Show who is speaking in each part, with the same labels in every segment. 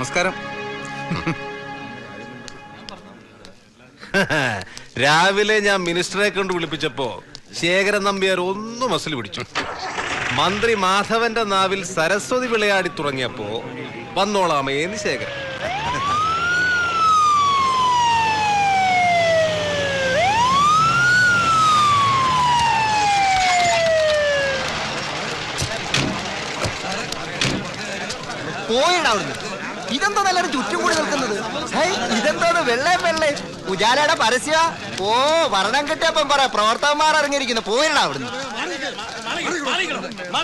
Speaker 1: നമസ്കാരം.
Speaker 2: രാവിലെ ഞാൻ മിനിസ്റ്ററെ കൊണ്ട് വിളിപ്പിച്ചപ്പോ ശേഖരൻ നമ്പ്യാർ ഒന്നും മസിൽ പിടിച്ചു. മന്ത്രി മാധവന്റെ നാവിൽ സരസ്വതി വിളയാടി തുടങ്ങിയപ്പോ വന്നോളാമേന്ന് ശേഖരൻ.
Speaker 3: പോയിട അവിടുന്ന്. ഇതെന്തോ നല്ലൊരു ചുറ്റും കൂടി നിൽക്കുന്നത്? ഇതെന്താണ് വെള്ളേ വെള്ളേ? ഉജാലയുടെ പരസ്യ? ഓ ഭരണം കിട്ടിയപ്പം പറ. പ്രവർത്തകന്മാർ ഇറങ്ങിയിരിക്കുന്നു. പോയിട അവിടുന്ന്.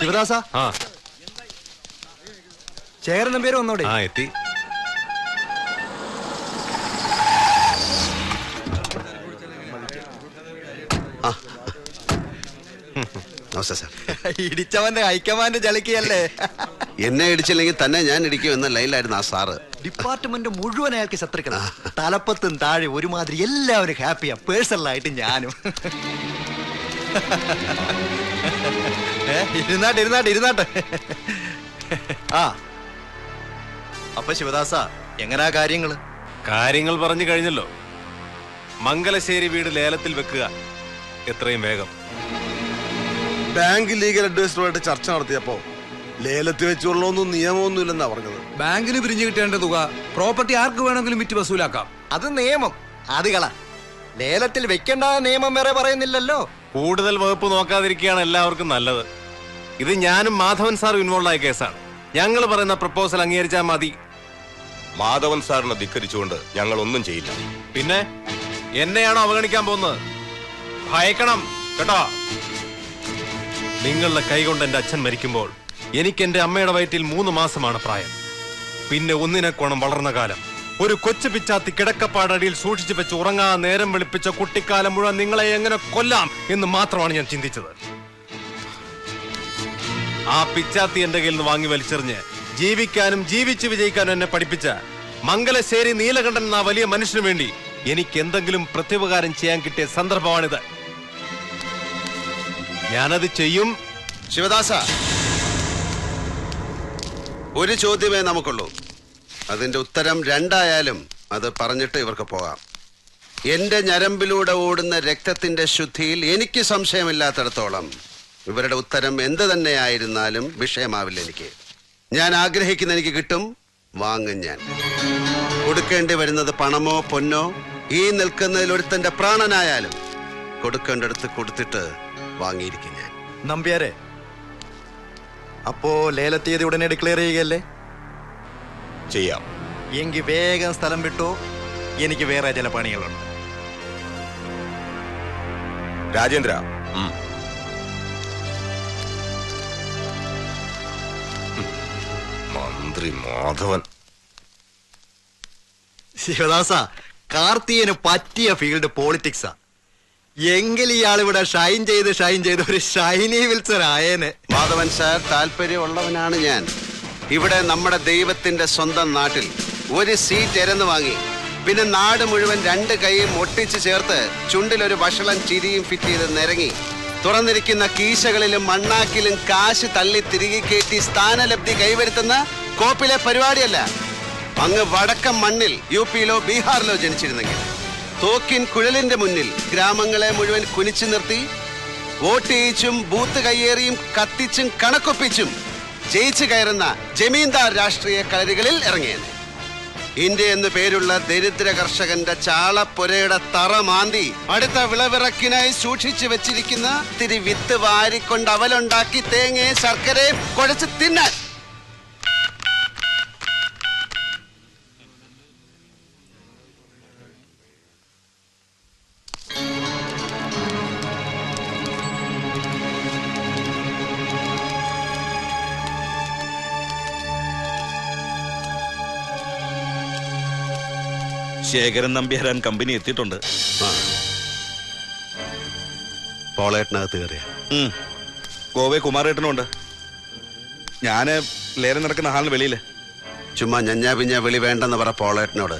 Speaker 3: ശിവദാസ?
Speaker 2: ആ.
Speaker 3: പേര് വന്നോടെ?
Speaker 2: ആ എത്തി.
Speaker 4: നമസ്തേ സാർ.
Speaker 3: ഇടിച്ചവന്റെ ഹൈക്കമാൻഡ് ചളിക്കയല്ലേ
Speaker 4: എന്നെ ഇടിച്ചില്ലെങ്കിൽ തന്നെ ഞാൻ ഇടിക്കും എന്ന ലൈലായിരുന്നു ആ സാറ്.
Speaker 3: ഡിപ്പാർട്ട്മെന്റ് മുഴുവൻ അയാൾക്ക് ശത്രുക്കളാ. തലപ്പത്തും താഴെ ഒരുമാതിരി എല്ലാവരും ഹാപ്പിയാ. പേഴ്സണലായിട്ട് ഞാനും. ഇരുന്നാട്ടെ ഇരുന്നാട്ടെ ഇരുന്നാട്ടെ. ആ. അപ്പൊ ശിവദാസ എങ്ങനാ കാര്യങ്ങൾ?
Speaker 2: കാര്യങ്ങൾ പറഞ്ഞു കഴിഞ്ഞല്ലോ. മംഗലശ്ശേരി വീട് ലേലത്തിൽ വെക്കുക. എത്രയും വേഗം.
Speaker 5: ബാങ്ക് ലീഗൽ അഡ്വൈസറുമായിട്ട് ചർച്ച നടത്തിയപ്പോ ലേലത്തിൽ വെച്ചുള്ളൊന്നും നിയമമൊന്നും ഇല്ലെന്നാ പറഞ്ഞത്.
Speaker 1: ബാങ്കിന് പിരിഞ്ഞു കിട്ടേണ്ട തുക പ്രോപ്പർട്ടി ആർക്ക് വേണമെങ്കിലും വിറ്റ് വസൂലാക്കാം.
Speaker 3: അത് നിയമം. അത് കള. ലേലത്തിൽ വെക്കേണ്ട നിയമം വരെ പറയുന്നില്ലല്ലോ.
Speaker 2: കൂടുതൽ വകുപ്പ് നോക്കാതിരിക്കുകയാണ് എല്ലാവർക്കും നല്ലത്. ഇത് ഞാനും മാധവൻ സാറും ഇൻവോൾവ് ആയ കേസാണ്. ഞങ്ങൾ പറയുന്ന പ്രപ്പോസൽ അംഗീകരിച്ചാൽ മതി.
Speaker 6: മാധവൻ സാറിനെ ധിക്കരിച്ചുകൊണ്ട് ഞങ്ങൾ ഒന്നും ചെയ്യില്ല.
Speaker 2: പിന്നെ എന്നെയാണോ അവഗണിക്കാൻ പോകുന്നത്? ഭയക്കണം കേട്ടോ? നിങ്ങളുടെ കൈകൊണ്ട് എന്റെ അച്ഛൻ മരിക്കുമ്പോൾ എനിക്ക് എന്റെ അമ്മയുടെ വയറ്റിൽ മൂന്ന് മാസമാണ് പ്രായം. പിന്നെ ഒന്നിനെക്കോണം വളർന്ന കാലം. ഒരു കൊച്ചു പിച്ചാത്തി കിടക്കപ്പാടടിയിൽ സൂക്ഷിച്ചു വെച്ച് ഉറങ്ങാ നേരം വെളുപ്പിച്ച കുട്ടിക്കാലം മുഴുവൻ നിങ്ങളെ എങ്ങനെ കൊല്ലാം എന്ന് മാത്രമാണ് ഞാൻ ചിന്തിച്ചത്. ആ പിച്ചാത്തി എന്റെ കയ്യിൽ നിന്ന് വാങ്ങി വലിച്ചെറിഞ്ഞ് ജീവിക്കാനും ജീവിച്ച് വിജയിക്കാനും എന്നെ പഠിപ്പിച്ച മംഗലശ്ശേരി നീലകണ്ഠൻ എന്ന വലിയ മനുഷ്യന് വേണ്ടി എനിക്ക് എന്തെങ്കിലും പ്രത്യുപകാരം ചെയ്യാൻ കിട്ടിയ സന്ദർഭമാണിത്. ഞാനത് ചെയ്യും.
Speaker 4: ശിവദാസ ഒരു ചോദ്യമേ നമുക്കുള്ളൂ. അതിന്റെ ഉത്തരം രണ്ടായാലും അത് പറഞ്ഞിട്ട് ഇവർക്ക് പോകാം. എന്റെ ഞരമ്പിലൂടെ ഓടുന്ന രക്തത്തിന്റെ ശുദ്ധിയിൽ എനിക്ക് സംശയമില്ലാത്തിടത്തോളം ഇവരുടെ ഉത്തരം എന്ത് തന്നെയായിരുന്നാലും വിഷയമാവില്ല എനിക്ക്. ഞാൻ ആഗ്രഹിക്കുന്ന എനിക്ക് കിട്ടും വാങ്ങും ഞാൻ. കൊടുക്കേണ്ടി വരുന്നത് പണമോ പൊന്നോ ഈ നിൽക്കുന്നതിൽ ഒരുത്തന്റെ പ്രാണനായാലും കൊടുക്കേണ്ടടുത്ത് കൊടുത്തിട്ട് വാങ്ങിയിരിക്കും ഞാൻ.
Speaker 3: നമ്പ്യാരെ അപ്പോ ലേലത്തീയതി ഉടനെ ഡിക്ലെയർ ചെയ്യുകയല്ലേ?
Speaker 6: ചെയ്യാം.
Speaker 3: എങ്കിൽ വേഗം സ്ഥലം വിട്ടു. എനിക്ക് വേറെ ചില പണികളുണ്ട്.
Speaker 6: രാജേന്ദ്ര. മന്ത്രി മാധവൻ.
Speaker 3: ശിവദാസ കാർത്തിയന് പറ്റിയ ഫീൽഡ് പോളിറ്റിക്സാ എങ്കിൽ ഇയാൾ ഇവിടെ ഷൈൻ ചെയ്ത് ഷൈൻ ചെയ്ത് ഒരു ഷൈനി വിൽസർ ആയേനെ
Speaker 4: മാധവൻ സാർ താല്പര്യമുള്ളവനാണ് ഞാൻ. ഇവിടെ നമ്മുടെ ദൈവത്തിന്റെ സ്വന്തം നാട്ടിൽ ഒരു സീറ്റ് എരന്ന് വാങ്ങി. പിന്നെ നാട് മുഴുവൻ രണ്ട് കൈയും ഒട്ടിച്ചു ചേർത്ത് ചുണ്ടിലൊരു വഷളം ചിരിയും ഫിറ്റ് ചെയ്ത് നിരങ്ങി. തുറന്നിരിക്കുന്ന കീശകളിലും മണ്ണാക്കിലും കാശ് തള്ളി തിരികെ കയറ്റി സ്ഥാനലബ്ധി കൈവരുത്തുന്ന കോപ്പിലെ പരിപാടിയല്ല. അങ്ങ് വടക്കൻ മണ്ണിൽ യു പിയിലോ ബീഹാറിലോ ജനിച്ചിരുന്നെങ്കിൽ. തോക്കിൻ കുഴലിന്റെ മുന്നിൽ ഗ്രാമങ്ങളെ മുഴുവൻ കുനിച്ചു നിർത്തി വോട്ട് ചെയ്യിച്ചും ബൂത്ത് കയ്യേറിയും കത്തിച്ചും കണക്കൊപ്പിച്ചും ജയിച്ചു കയറുന്ന ജമീന്ദാർ രാഷ്ട്രീയ കളരികളിൽ ഇറങ്ങിയത്. ഇന്ത്യ എന്നു പേരുള്ള ദരിദ്ര കർഷകന്റെ ചാളപ്പുരയുടെ തറ മാന്തി അടുത്ത വിളവിറക്കിനായി സൂക്ഷിച്ചു വെച്ചിരിക്കുന്ന തിരി വിത്ത് വാരിക്കൊണ്ട് അവലുണ്ടാക്കി തേങ്ങയെ ശർക്കരയും കുഴച്ച് തിന്നാൻ.
Speaker 7: ശേഖരൻ നമ്പ്യാരാൻ കമ്പനി എത്തിയിട്ടുണ്ട്.
Speaker 4: പോളേട്ടനകത്ത് കയറിയ.
Speaker 7: ഗോവയെ ഗോവെ കുമാരേട്ടനുണ്ട് ഞാൻ ലേലം നടക്കുന്ന ഹാളിന് വെളിയിൽ.
Speaker 4: ചുമ്മാ ഞഞ്ഞാ പിഞ്ഞാ വിളി വേണ്ടെന്ന് പറ പോളേട്ടനോട്.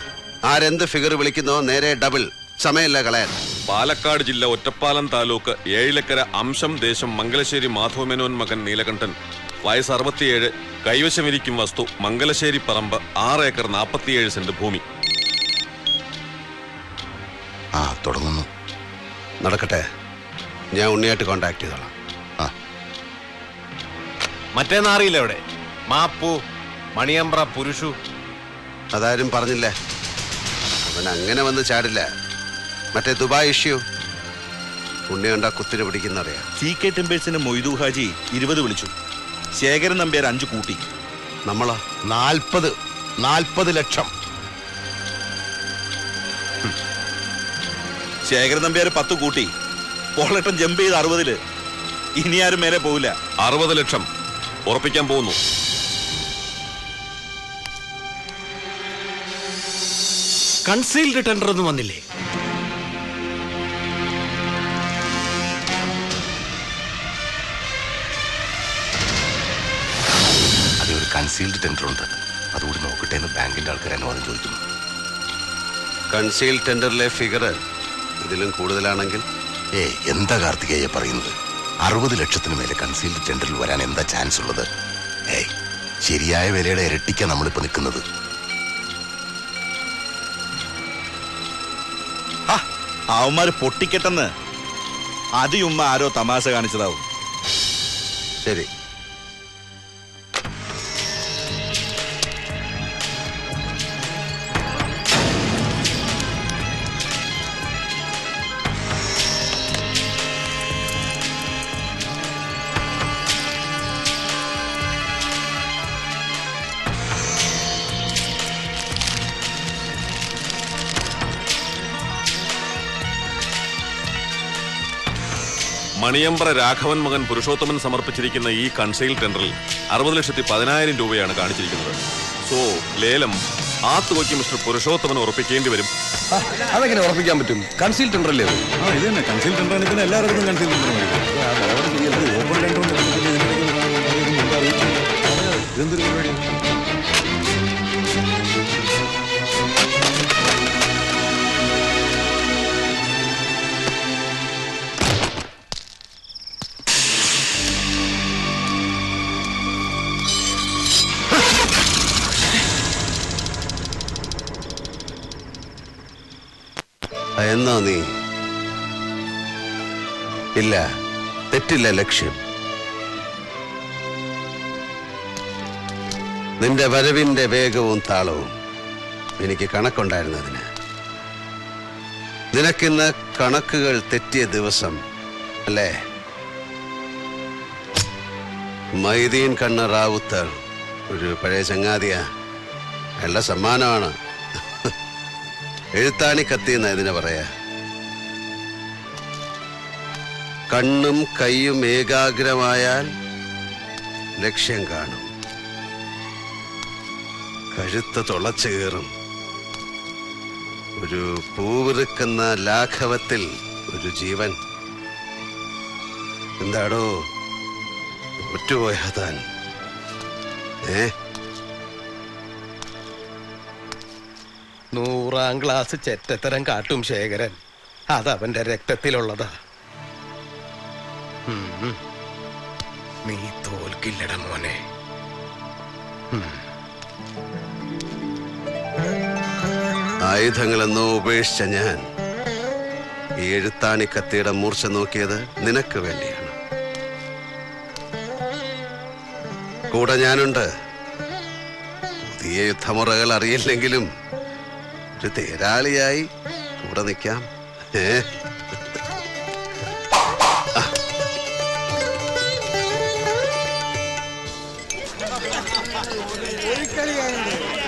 Speaker 4: ആരെന്ത് ഫിഗർ വിളിക്കുന്നോ നേരെ ഡബിൾ സമയല്ല കളയാൻ.
Speaker 8: പാലക്കാട് ജില്ല ഒറ്റപ്പാലം താലൂക്ക് ഏഴിലക്കര അംശം ദേശം മംഗലശ്ശേരി മാധവമേനോൻ മകൻ നീലകണ്ഠൻ. വയസ്സ് അറുപത്തിയേഴ്. കൈവശമിരിക്കും വസ്തു മംഗലശ്ശേരി പറമ്പ് ആറ് ഏക്കർ നാൽപ്പത്തിയേഴ് സെന്റ് ഭൂമി.
Speaker 4: തുടങ്ങുന്നു. നടക്കട്ടെ. ഞാൻ ഉണ്ണിയായിട്ട് കോണ്ടാക്ട് ചെയ്തോളാം. ആ.
Speaker 2: മറ്റേ നാറിയില്ല അവിടെ? മാപ്പു മണിയമ്പ്ര പുരുഷു.
Speaker 4: അതാരും പറഞ്ഞില്ലേ. അവൻ അങ്ങനെ വന്ന് ചാടില്ല. മറ്റേ ദുബായ് ഇഷ്യൂ ഉണ്ണി കണ്ട കുത്തിന് പിടിക്കുന്നറിയാം.
Speaker 7: സി കെ ടെമ്പേഴ്സിന് മൊയ്തു ഹാജി ഇരുപത് വിളിച്ചു. ശേഖരൻ നമ്പ്യാർ അഞ്ച് കൂട്ടി.
Speaker 4: നമ്മളോ
Speaker 5: നാൽപ്പത് നാൽപ്പത് ലക്ഷം.
Speaker 7: ശേഖരൻ നമ്പ്യാർ പത്ത് കൂട്ടി. പോളട്ടം ജമ്പ് ചെയ്ത് അറുപതിൽ. ഇനി ആരും മേലെ പോവില്ല.
Speaker 8: അറുപത് ലക്ഷം. ഉറപ്പിക്കാൻ പോകുന്നു.
Speaker 1: കൺസീൽഡ് ടെൻഡർ ഒന്നും വന്നില്ലേ?
Speaker 6: അതെ ഒരു കൺസീൽഡ് ടെൻഡർ ഉണ്ട്. അതുകൂടി നോക്കട്ടെ എന്ന് ബാങ്കിന്റെ ആൾക്കാർ അനുവാദം ചോദിക്കുന്നു.
Speaker 4: കൺസീൽഡ് ടെൻഡറിലെ ഫിഗർ ഇതിലും കൂടുതലാണെങ്കിൽ?
Speaker 6: ഏ എന്താ കാർത്തികേയ പറയുന്നത്? അറുപത് ലക്ഷത്തിന് മേലെ കൺസീൽഡ് ടെൻഡറിൽ വരാൻ എന്താ ചാൻസ് ഉള്ളത്? ഏയ് ശരിയായ വിലയുടെ ഇരട്ടിക്ക നമ്മളിപ്പോ നിൽക്കുന്നത്.
Speaker 7: അവന്മാര് പൊട്ടിക്കെട്ടെന്ന്. അതിയുമ്മ ആരോ തമാശ കാണിച്ചതാവും.
Speaker 4: ശരി.
Speaker 8: മണിയമ്പ്ര രാഘവൻ മകൻ പുരുഷോത്തമൻ സമർപ്പിച്ചിരിക്കുന്ന ഈ കൺസെയിൽ ടെൻഡറിൽ അറുപത് ലക്ഷത്തി പതിനായിരം രൂപയാണ് കാണിച്ചിരിക്കുന്നത് സോ ലേലം ആ തുകയ്ക്ക് മിസ്റ്റർ പുരുഷോത്തമൻ ഉറപ്പിക്കേണ്ടി വരും
Speaker 1: അതെങ്ങനെ ഉറപ്പിക്കാൻ പറ്റും കൺസീൽ ടെൻഡർ അല്ലേ അത്?
Speaker 9: ആ ഇത് തന്നെ കൺസീൽ ടെൻഡറാണ് പിന്നെ എല്ലാവർക്കും കൺസീൽ ടെൻഡർ മതി ഓപ്പൺ ടെൻഡർ ഇതെന്തൊരു പരിപാടിയാണ്
Speaker 4: എന്നോ നീ. ഇല്ല തെറ്റില്ല ലക്ഷ്യം. നിന്റെ വരവിന്റെ വേഗവും താളവും എനിക്ക് കണക്കുണ്ടായിരുന്നതിന്. നിനക്കിന്ന് കണക്കുകൾ തെറ്റിയ ദിവസം അല്ലേ? മൈദീൻ കണ്ണ റാവുത്തർ ഒരു പഴയ ചങ്ങാതിയാ. നല്ല സമ്മാനമാണ്. എഴുത്താണി കത്തി എന്നാ ഇതിനെ പറയാ. കണ്ണും കൈയും ഏകാഗ്രമായാൽ ലക്ഷ്യം കാണും. കഴുത്ത് തുളച്ചു കയറും ഒരു പൂവിറുക്കുന്ന ലാഘവത്തിൽ ഒരു ജീവൻ. എന്താടോ? ഒറ്റുപോയാ താൻ. ഏ?
Speaker 1: നൂറാം ക്ലാസ് ചെറ്റത്തരം കാട്ടും ശേഖരൻ. അതവന്റെ രക്തത്തിലുള്ളതാ. നീ തോൽക്കില്ലട മോനെ.
Speaker 4: ആയുധങ്ങളെന്നോ ഉപേക്ഷിച്ച ഞാൻ ഈ എഴുത്താണി കത്തിയുടെ മൂർച്ച നോക്കിയത് നിനക്ക് വേണ്ടിയാണ്. കൂടെ ഞാനുണ്ട്. പുതിയ യുദ്ധമുറകൾ അറിയില്ലെങ്കിലും ഒരു തേരാളിയായി കൂടെ നിൽക്കാം. ഏ? ഒരിക്കലും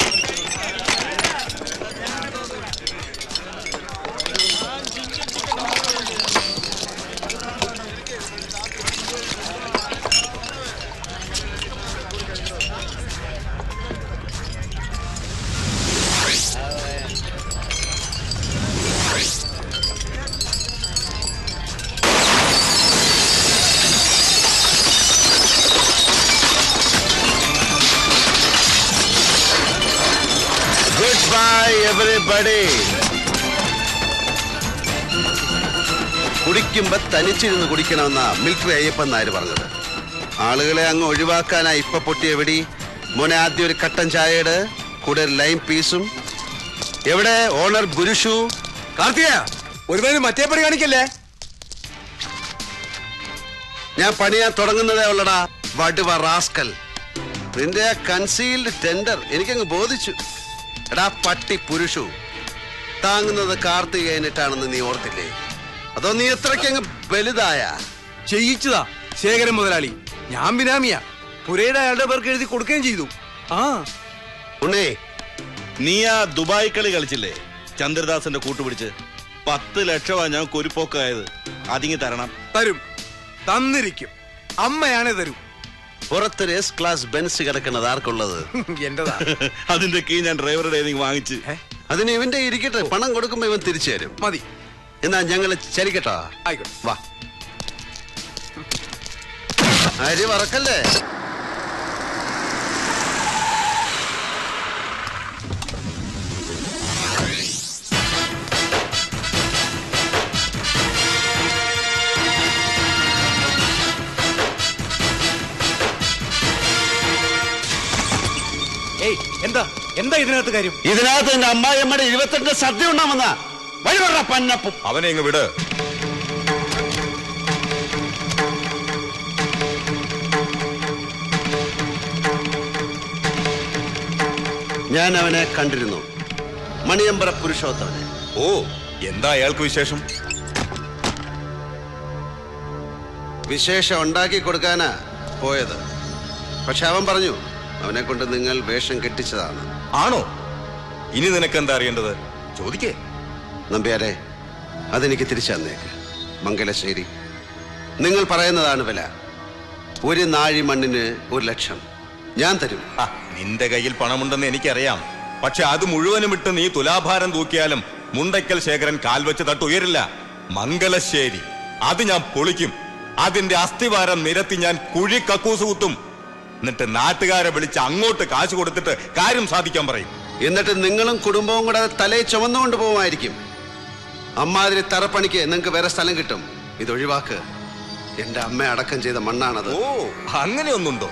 Speaker 4: everybody. കുടിക്കുമ്പോ തനിച്ചിരുന്ന് കുടിക്കണമെന്ന മിൽക്ക് അയ്യപ്പൻ നായർ പറഞ്ഞത്. ആളുകളെ അങ്ങ് ഒഴിവാക്കാനാ ഇപ്പൊ പൊട്ടിയ മോനെ ആദ്യം ഒരു കട്ടൻ ചായയുടെ കൂടെ ഒരു ലൈം പീസും എവിടെ? ഓണർ ഗുരുഷു.
Speaker 1: കാർത്തിക ഒരുപാട് മറ്റേ പണി കാണിക്കല്ലേ?
Speaker 4: ഞാൻ പണിയാൻ തുടങ്ങുന്നതേ ഉള്ളടാ. വടുവ റാസ്കൽ. നിന്റെ ആ കൺസീൽഡ് ടെൻഡർ എനിക്കങ്ങ് ബോധിച്ചു. എടാ പട്ടി പുരുഷു താങ്ങുന്നത് കാർത്തികേയനിട്ടാണെന്ന് നീ ഓർത്തില്ലേ? അതോ നീ എത്രക്കങ്ങ് വലുതായ?
Speaker 1: ചെയ്യിച്ചതാ ശേഖരൻ മുതലാളി. ഞാൻ ബിനാമിയാ. പുരയുടെ അയാളുടെ പേർക്ക് എഴുതി കൊടുക്കുകയും ചെയ്തു. ആ.
Speaker 4: ഉണ്ണേ
Speaker 7: നീ ആ ദുബായ് കളി കളിച്ചില്ലേ? ചന്ദ്രദാസന്റെ കൂട്ടുപിടിച്ച് പത്ത് ലക്ഷമാ ഞാൻ കുരുപ്പോക്കായത് അതിങ്ങി തരണം.
Speaker 1: തരും. തന്നിരിക്കും. അമ്മയാണേ തരൂ.
Speaker 4: പുറത്തൊരു എസ് ക്ലാസ് ബെൻസ് കിടക്കുന്നത് ആർക്കുള്ളത്?
Speaker 1: എന്റെതാ.
Speaker 7: അതിന്റെ കീ ഞാൻ ഡ്രൈവറുടെ വാങ്ങിച്ച്.
Speaker 4: അതിന് ഇവന്റെ ഇരിക്കട്ടെ പണം കൊടുക്കുമ്പോ ഇവൻ തിരിച്ചു തരും.
Speaker 1: മതി.
Speaker 4: എന്നാ ഞങ്ങൾ ചരിക്കട്ടോ
Speaker 1: ആയിക്കോട്ടെ.
Speaker 4: വാ. അരി വറക്കല്ലേ?
Speaker 1: എന്താ? എന്താ ഇതിനകത്ത് കാര്യം?
Speaker 4: ഇതിനകത്ത് എന്റെ അമ്മായിയമ്മയുടെ ഇരുപത്തെട്ട് സദ്യ ഉണ്ടാമെന്ന വഴി പന്നപ്പും
Speaker 8: അവനെ ഇങ്ങ് വിട്.
Speaker 4: ഞാൻ അവനെ കണ്ടിരുന്നു. മണിയമ്പറ പുരുഷോത്തവനെ
Speaker 8: ഓ എന്താ അയാൾക്ക് വിശേഷം?
Speaker 4: വിശേഷം ഉണ്ടാക്കി കൊടുക്കാനാ പോയത്. പക്ഷെ അവൻ പറഞ്ഞു അവനെ കൊണ്ട് നിങ്ങൾ വേഷം കെട്ടിച്ചതാണ്.
Speaker 8: ആണോ? ഇനി നിനക്ക് എന്താ അറിയേണ്ടത്? ചോദിക്കേ.
Speaker 4: നമ്പ്യാരെ അതെനിക്ക് തിരിച്ചു തന്നേക്ക് മംഗലശ്ശേരി നിങ്ങൾ പറയുന്നതാണ് വില. ഒരു നാഴി മണ്ണിന് ഒരു ലക്ഷം. ഞാൻ തരും.
Speaker 8: നിന്റെ കയ്യിൽ പണമുണ്ടെന്ന് എനിക്കറിയാം. പക്ഷെ അത് മുഴുവനും ഇട്ട് നീ തുലാഭാരം തൂക്കിയാലും മുണ്ടയ്ക്കൽ ശേഖരൻ കാൽവെച്ച് തട്ടുയരില്ല മംഗലശ്ശേരി അത് ഞാൻ പൊളിക്കും. അതിന്റെ അസ്ഥിവാരം നിരത്തി ഞാൻ കുഴി കക്കൂസ് കുത്തും. എന്നിട്ട് നാട്ടുകാരെ വിളിച്ച് അങ്ങോട്ട് കാശ് കൊടുത്തിട്ട് കാര്യം സാധിക്കാൻ പറയും.
Speaker 4: എന്നിട്ട് നിങ്ങളും കുടുംബവും കൂടെ തലയെ ചുമന്നുകൊണ്ട് പോകുമായിരിക്കും. അമ്മാതിരി തറപ്പണിക്ക് നിങ്ങൾക്ക് വേറെ സ്ഥലം കിട്ടും. ഇത് ഒഴിവാക്ക്. എന്റെ അമ്മ അടക്കം ചെയ്ത മണ്ണാണത്.
Speaker 8: ഓ അങ്ങനെയൊന്നുണ്ടോ?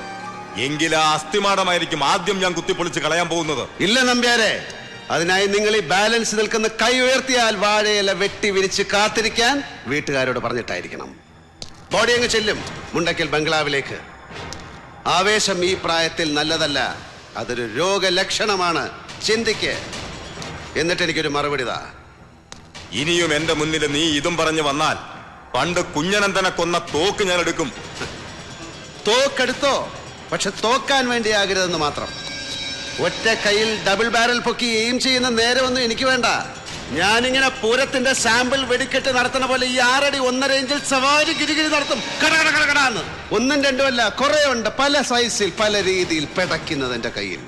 Speaker 8: എങ്കിൽ ആ അസ്ഥിമാടമായിരിക്കും ആദ്യം ഞാൻ കുത്തിപ്പൊളിച്ച് കളയാൻ പോകുന്നത്.
Speaker 4: ഇല്ല നമ്പ്യാരെ. അതിനായി നിങ്ങൾ ഈ ബാലൻസ് നിൽക്കുന്ന കൈ ഉയർത്തിയാൽ വാഴയില വെട്ടി വിരിച്ച് കാത്തിരിക്കാൻ വീട്ടുകാരോട് പറഞ്ഞിട്ടായിരിക്കണം. ബോഡി അങ്ങ് ചെല്ലും. മുണ്ടക്കൽ ബംഗ്ലാവിലേക്ക്. ആവേശം ഈ പ്രായത്തിൽ നല്ലതല്ല. അതൊരു രോഗലക്ഷണമാണ്. ചിന്തിക്ക്. എന്നിട്ട് എനിക്കൊരു മറുപടി താ
Speaker 8: ഇനിയും എന്റെ മുന്നിൽ നീ ഇതും പറഞ്ഞു വന്നാൽ പണ്ട് കുഞ്ഞനന്തനെ കൊന്ന തോക്ക് ഞാൻ എടുക്കും.
Speaker 4: തോക്കെടുത്തോ? പക്ഷെ തോക്കാൻ വേണ്ടിയാകരുതെന്ന് മാത്രം. ഒറ്റ കയ്യിൽ ഡബിൾ ബാരൽ പൊക്കി എയിം ചെയ്യുന്ന നേരമൊന്നും എനിക്ക് വേണ്ട. ഞാനിങ്ങനെ പൂരത്തിന്റെ സാമ്പിൾ വെടിക്കെട്ട് നടത്തുന്ന പോലെ ഈ ആറടി ഒന്നര ഇഞ്ചിൽ സവാരി ഗിരിഗിരി നടത്തും. കടകട കടകടാന്ന് കട കടാന്ന്. ഒന്നും രണ്ടുമല്ല കുറെ ഉണ്ട്. പല സൈസിൽ പല രീതിയിൽ പെടയ്ക്കുന്നത് എന്റെ കയ്യിൽ.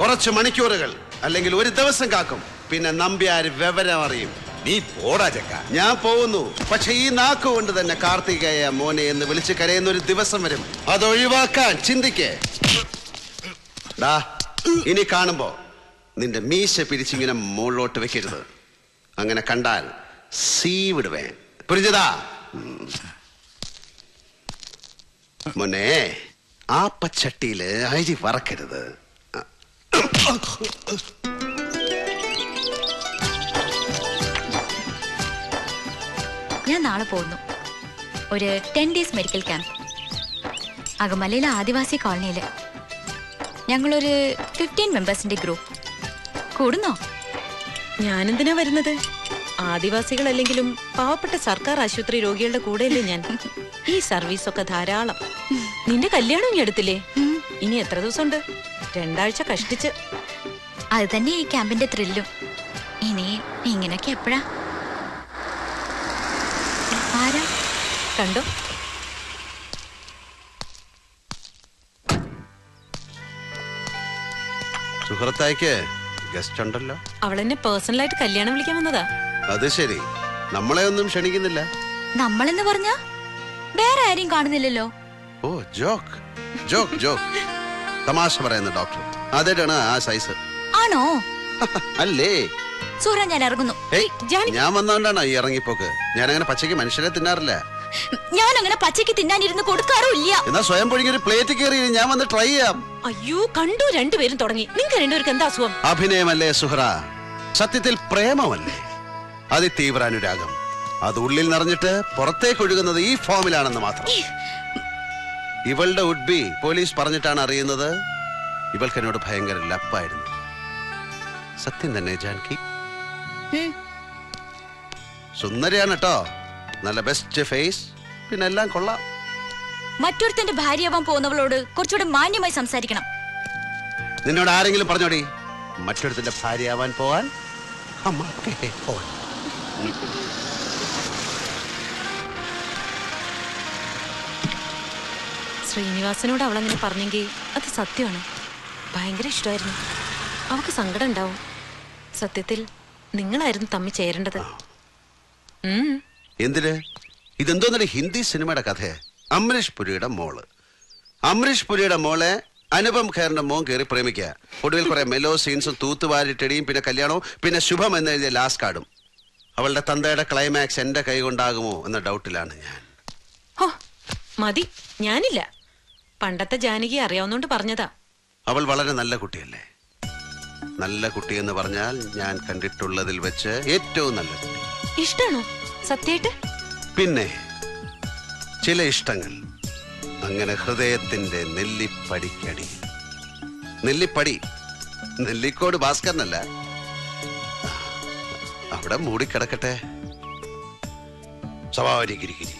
Speaker 4: കുറച്ച് മണിക്കൂറുകൾ അല്ലെങ്കിൽ ഒരു ദിവസം കാക്കും. പിന്നെ നമ്പ്യാര് വിവരം അറിയും.
Speaker 8: നീ പോടാ ചക്ക.
Speaker 4: ഞാൻ പോകുന്നു. പക്ഷെ ഈ നാക്ക് കൊണ്ട് തന്നെ കാർത്തികേയ മോനെ എന്ന് വിളിച്ച് കരയുന്ന ഒരു ദിവസം വരും. അതൊഴിവാക്കാൻ ചിന്തിക്കേ. ഡാ ഇനി കാണുമ്പോ നിന്റെ മീശ പിരിച്ചിങ്ങനെ മുകളിലോട്ട് വെക്കരുത്. അങ്ങനെ കണ്ടാൽ സീ വിടുവേ പുരിഞ്ഞതാ മോനെ ആ പച്ചട്ടിയിൽ അരി വറക്കരുത്.
Speaker 10: ഞാൻ നാളെ പോകുന്നു. ഒരു ടെൻ ഡേയ്സ് മെഡിക്കൽ ക്യാമ്പ് അകമലയിലെ ആദിവാസി കോളനിയിൽ. ഞങ്ങളൊരു ഫിഫ്റ്റീൻ മെമ്പേഴ്സിന്റെ ഗ്രൂപ്പ് കൂടുന്നോ?
Speaker 11: ഞാനെന്തിനാ വരുന്നത്? ആദിവാസികൾ അല്ലെങ്കിലും പാവപ്പെട്ട സർക്കാർ ആശുപത്രി രോഗികളുടെ കൂടെയല്ലേ ഞാൻ. ഈ സർവീസ് ഒക്കെ ധാരാളം. നിന്റെ കല്യാണം ഇനി എടുത്തില്ലേ? ഇനി എത്ര ദിവസമുണ്ട്? രണ്ടാഴ്ച കഷ്ടിച്ച്.
Speaker 10: അത് തന്നെ ഈ ക്യാമ്പിന്റെ ത്രില്ലും. ഇനി ഇങ്ങനെയൊക്കെ എപ്പോഴാ? ആരാ?
Speaker 11: കണ്ടോ?
Speaker 4: സുഹൃത്തായിക്ക് ഗസ്റ്റ് ഉണ്ടല്ലോ.
Speaker 11: അവളെന്നെ പേഴ്സണലായിട്ട് കല്യാണം വിളിക്കാൻ വന്നതാ.
Speaker 4: അത് ശരി. നമ്മളെ ഒന്നും ക്ഷണിക്കുന്നില്ല.
Speaker 10: നമ്മളെന്ന് പറഞ്ഞാ വേറെ ആരെയും കാണുന്നില്ലല്ലോ.
Speaker 4: ഓ ജോക്ക്. Joke joke. തമാശ പറയുന്ന ഡോക്ടർ അതായിട്ടാണ് ആ സൈസ്
Speaker 10: ആണോ?
Speaker 4: അല്ലേ?
Speaker 10: സുഹറ ഞാൻ ഇറങ്ങുന്നു.
Speaker 4: ഞാൻ വന്നോണ്ടാണോ ഈ ഇറങ്ങിപ്പോക്ക്? ഞാൻ അങ്ങനെ പച്ചയ്ക്ക് മനുഷ്യരെ തിന്നാറില്ല.
Speaker 10: ഞാൻ അങ്ങനെ പച്ചയ്ക്ക് തിന്നാനിരുന്ന് കൊടുക്കാറുമില്ല.
Speaker 4: എന്നാ സ്വയം പൊഴിഞ്ഞ ഒരു പ്ലേറ്റ് കയറി ഞാൻ വന്ന് ട്രൈ ചെയ്യാം.
Speaker 11: അയ്യോ കണ്ടു രണ്ടുപേരും തുടങ്ങി. നിങ്ങൾക്ക് രണ്ടുപേർക്ക് എന്താ അസുഖം?
Speaker 4: അഭിനയമല്ലേ സുഹറ? സത്യത്തിൽ പ്രേമമല്ലേ? അതിതീവ്ര അനുരാഗം അത് ഉള്ളിൽ നിറഞ്ഞിട്ട് പുറത്തേക്ക് ഒഴുകുന്നത് ഈ ഫോമിലാണെന്ന് മാത്രം. ഇവളുടെ ഉഡ്ബി പോലീസ് പറഞ്ഞിട്ടാണ് അറിയുന്നത്. ഇവൾക്ക് എന്നോട് ഭയങ്കര ലപ്പായിരുന്നു. സത്യം തന്നെ ജാൻകി. സുന്ദരിയാണ് കേട്ടോ നല്ല ബെസ്റ്റ് ഫേസ് പിന്നെ എല്ലാം കൊള്ളാം.
Speaker 10: മറ്റൊരുത്തന്റെ ഭാര്യയാവാൻ പോകുന്നവളോട് കുറച്ചുകൂടെ മാന്യമായി സംസാരിക്കണം.
Speaker 4: നിന്നോട് ആരെങ്കിലും പറഞ്ഞോടി? മറ്റൊരുത്തന്റെ ഭാര്യയാവാൻ പോവാൻ? അമ്മ കേ പോവാൻ
Speaker 11: ശ്രീനിവാസനോട് അവൾ അങ്ങനെ പറഞ്ഞെങ്കിൽ അത് സത്യമാണ്. ഭയങ്കര ഇഷ്ടമായിരുന്നു. അവക്ക് സങ്കടം ഉണ്ടാവും. സത്യത്തിൽ നിങ്ങളായിരുന്നു തമ്മിൽ ചേരേണ്ടത്. ഉം.
Speaker 4: എന്തിന്? ഇതെന്തോന്നൊരു ഹിന്ദി സിനിമയുടെ കഥയെ. അമരീഷ് പുരിയുടെ മോൾ. അമരീഷ് പുരിയുടെ മോളെ അനുപം ഖേറിന്റെ മോൻ കയറി പ്രേമിക്കുക ഒടുവിൽ കുറെ മെലോ സീൻസും തൂത്തുവാരിട്ടടിയും പിന്നെ കല്യാണവും പിന്നെ ശുഭം എന്നെഴുതിയ ലാസ്റ്റ് കാർഡും അവളുടെ തന്തയുടെ ക്ലൈമാക്സ് എന്റെ കൈ കൊണ്ടാകുമോ എന്ന ഡൗട്ടിലാണ് ഞാൻ.
Speaker 11: മതി. ഞാനില്ല. പണ്ടത്തെ ജാനകി അറിയാവുന്നോണ്ട് പറഞ്ഞതാ.
Speaker 4: അവൾ വളരെ നല്ല കുട്ടിയല്ലേ? നല്ല കുട്ടി എന്ന് പറഞ്ഞാൽ ഞാൻ കണ്ടിട്ടുള്ളതിൽ വെച്ച് ഏറ്റവും നല്ല കുട്ടി.
Speaker 11: ഇഷ്ടാണോ? സത്യായിട്ട്
Speaker 4: പിന്നെ ചില ഇഷ്ടങ്ങൾ അങ്ങനെ ഹൃദയത്തിന്റെ നെല്ലിപ്പടിക്കടി. നെല്ലിപ്പടി നെല്ലിക്കോട് ഭാസ്കരനല്ല. അവിടെ മൂടിക്കിടക്കട്ടെ. സ്വഭാവരികിരികിരി